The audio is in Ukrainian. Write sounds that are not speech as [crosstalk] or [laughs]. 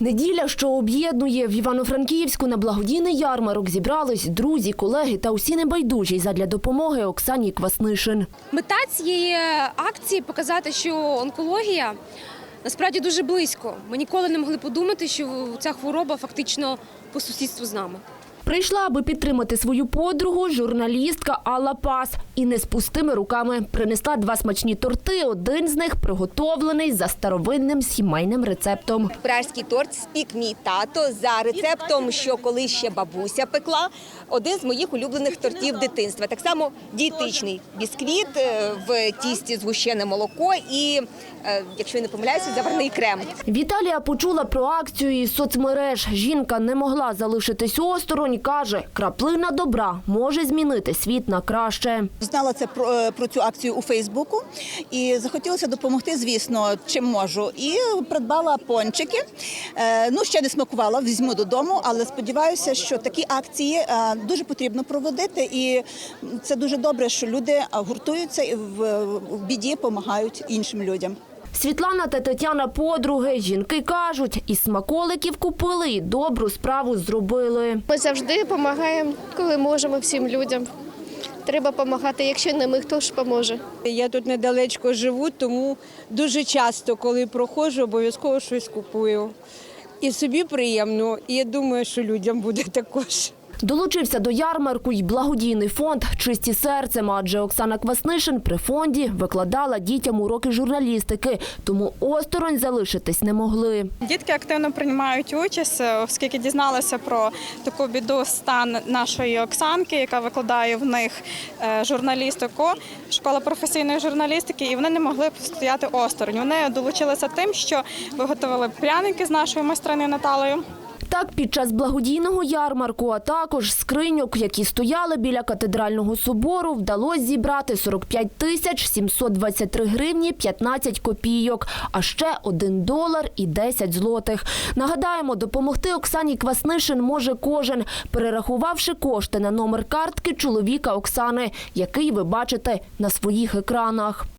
Неділя, що об'єднує в Івано-Франківську на благодійний ярмарок, зібрались друзі, колеги та усі небайдужі задля допомоги Оксані Кваснишин. Мета цієї акції показати, що онкологія насправді дуже близько. Ми ніколи не могли подумати, що ця хвороба фактично по сусідству з нами. Прийшла, аби підтримати свою подругу, журналістка Алла Пас. І не з пустими руками принесла два смачні торти. Один з них приготовлений за старовинним сімейним рецептом. Пражський торт спік мій тато за рецептом, що колись ще бабуся пекла. Один з моїх улюблених тортів дитинства. Так само дієтичний бісквіт е, в тісті згущене молоко і, е, якщо я не помиляюся, заварний крем. Віталія почула про акцію із соцмереж. Жінка не могла залишитись осторонь. Каже, краплина добра може змінити світ на краще. Знала це про, е, про цю акцію у Фейсбуку і захотілося допомогти, звісно, чим можу. І придбала пончики. Е, ну, ще не смакувала, візьму додому, але сподіваюся, що такі акції е, дуже потрібно проводити. І це дуже добре, що люди гуртуються і в біді допомагають іншим людям. Світлана та Тетяна подруги. Жінки кажуть, і смаколиків купили, і добру справу зробили. Ми завжди допомагаємо, коли можемо всім людям. Треба допомагати. Якщо не ми, хто ж поможе? Я тут недалечко живу, тому дуже часто, коли проходжу, обов'язково щось купую. І собі приємно, і я думаю, що людям буде [laughs] також. Долучився до ярмарку й благодійний фонд Чисті серцем, адже Оксана Кваснишин при фонді викладала дітям уроки журналістики, тому осторонь залишитись не могли. Дітки активно приймають участь, оскільки дізналися про таку біду стан нашої Оксанки, яка викладає в них е, журналістику, школа професійної журналістики, і вони не могли стояти осторонь. Вони долучилися тим, що виготовили пряники з нашою майстриною Наталею. Так, під час благодійного ярмарку, а також скриньок, які стояли біля катедрального собору, вдалося зібрати 45 тисяч 723 гривні 15 копійок, а ще 1 долар і 10 злотих. Нагадаємо, допомогти Оксані Кваснишин може кожен, перерахувавши кошти на номер картки чоловіка Оксани, який ви бачите на своїх екранах.